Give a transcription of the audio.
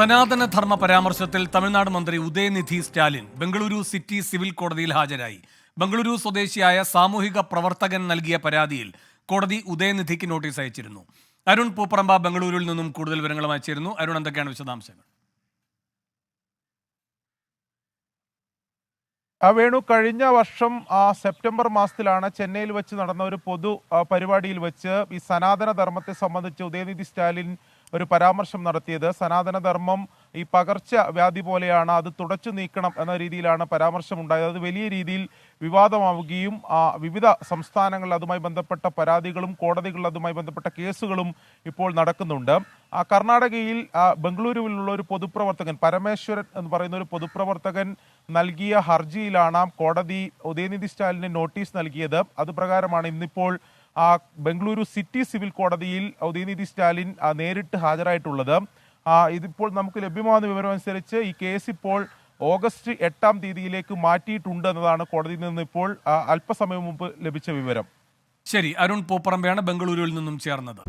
സനാതന ധർമ്മ പരാമർശത്തിൽ തമിഴ്നാട് മന്ത്രി ഉദയനിധി സ്റ്റാലിൻ ബംഗളൂരു സിറ്റി സിവിൽ കോടതിയിൽ ഹാജരായി. ബംഗളൂരു സ്വദേശിയായ സാമൂഹിക പ്രവർത്തകൻ നൽകിയ പരാതിയിൽ കോടതി ഉദയനിധിക്ക് നോട്ടീസ് അയച്ചിരുന്നു. അരുൺ പൂപ്പറമ്പ ബംഗളൂരുവിൽ നിന്നും കൂടുതൽ വിവരങ്ങൾ അയച്ചിരുന്നു അരുൺ എന്തൊക്കെയാണ് വിശദാംശങ്ങൾ? വേണു കഴിഞ്ഞ വർഷം സെപ്റ്റംബർ മാസത്തിലാണ് ചെന്നൈയിൽ വെച്ച് നടന്ന ഒരു പൊതു പരിപാടിയിൽ വെച്ച് ഈ സനാതന ധർമ്മത്തെ സംബന്ധിച്ച് ഉദയനിധി സ്റ്റാലിൻ ഒരു പരാമർശം നടത്തിയത്. സനാതനധർമ്മം ഈ പകർച്ച വ്യാധി പോലെയാണ് അത് തുടച്ചു നീക്കണം എന്ന രീതിയിലാണ് പരാമർശം ഉണ്ടായത് അത് വലിയ രീതിയിൽ വിവാദമാവുകയും വിവിധ സംസ്ഥാനങ്ങളിൽ അതുമായി ബന്ധപ്പെട്ട പരാതികളും കോടതികളിൽ അതുമായി ബന്ധപ്പെട്ട കേസുകളും ഇപ്പോൾ നടക്കുന്നുണ്ട്. കർണാടകയിൽ ബംഗളൂരുവിലുള്ള ഒരു പൊതുപ്രവർത്തകൻ പരമേശ്വരൻ എന്ന് പറയുന്ന ഒരു പൊതുപ്രവർത്തകൻ നൽകിയ ഹർജിയിലാണ് കോടതി ഉദയനിധി സ്റ്റാലിന് നോട്ടീസ് നൽകിയത്. അത് പ്രകാരമാണ് ഇന്നിപ്പോൾ ബംഗളൂരു സിറ്റി സിവിൽ കോടതിയിൽ ഉദയനിധി സ്റ്റാലിൻ നേരിട്ട് ഹാജരായിട്ടുള്ളത്. ആ, ഇതിപ്പോൾ നമുക്ക് ലഭ്യമാകുന്ന വിവരം അനുസരിച്ച് ഈ കേസ് ഇപ്പോൾ ഓഗസ്റ്റ് എട്ടാം തീയതിയിലേക്ക് മാറ്റിയിട്ടുണ്ട് എന്നതാണ് കോടതിയിൽ നിന്ന് ഇപ്പോൾ അല്പസമയം മുമ്പ് ലഭിച്ച വിവരം. ശരി അരുൺ പൂപ്പറമ്പയാണ് ബംഗളൂരുവിൽ നിന്നും ചേർന്നത്.